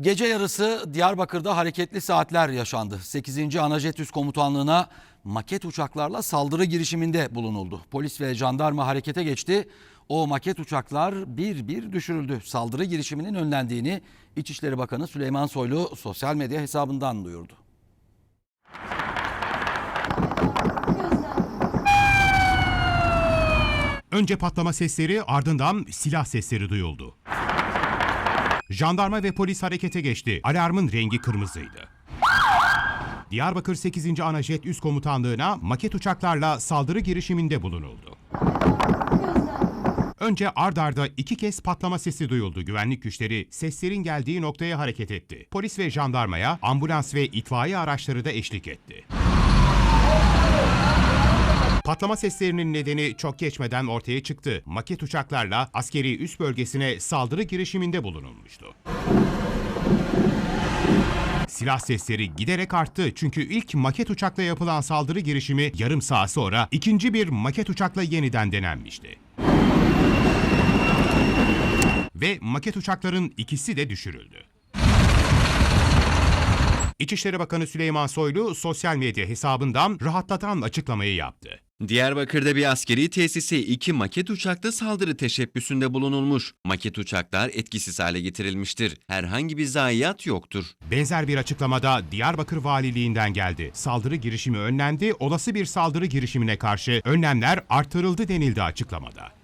Gece yarısı Diyarbakır'da hareketli saatler yaşandı. 8. Anajet Üst Komutanlığı'na maket uçaklarla saldırı girişiminde bulunuldu. Polis ve jandarma harekete geçti. O maket uçaklar bir bir düşürüldü. Saldırı girişiminin önlendiğini İçişleri Bakanı Süleyman Soylu sosyal medya hesabından duyurdu. Önce patlama sesleri ardından silah sesleri duyuldu. Jandarma ve polis harekete geçti. Alarmın rengi kırmızıydı. Diyarbakır 8. Anajet Üst Komutanlığı'na maket uçaklarla saldırı girişiminde bulunuldu. Önce ard arda iki kez patlama sesi duyuldu. Güvenlik güçleri seslerin geldiği noktaya hareket etti. Polis ve jandarmaya ambulans ve itfaiye araçları da eşlik etti. Patlama seslerinin nedeni çok geçmeden ortaya çıktı. Maket uçaklarla askeri üst bölgesine saldırı girişiminde bulunulmuştu. Silah sesleri giderek arttı çünkü ilk maket uçakla yapılan saldırı girişimi yarım saat sonra ikinci bir maket uçakla yeniden denenmişti. Ve maket uçakların ikisi de düşürüldü. İçişleri Bakanı Süleyman Soylu sosyal medya hesabından rahatlatan açıklamayı yaptı. Diyarbakır'da bir askeri tesise iki maket uçakla saldırı teşebbüsünde bulunulmuş. Maket uçaklar etkisiz hale getirilmiştir. Herhangi bir zayiat yoktur. Benzer bir açıklamada Diyarbakır Valiliğinden geldi. Saldırı girişimi önlendi, olası bir saldırı girişimine karşı önlemler artırıldı denildi açıklamada.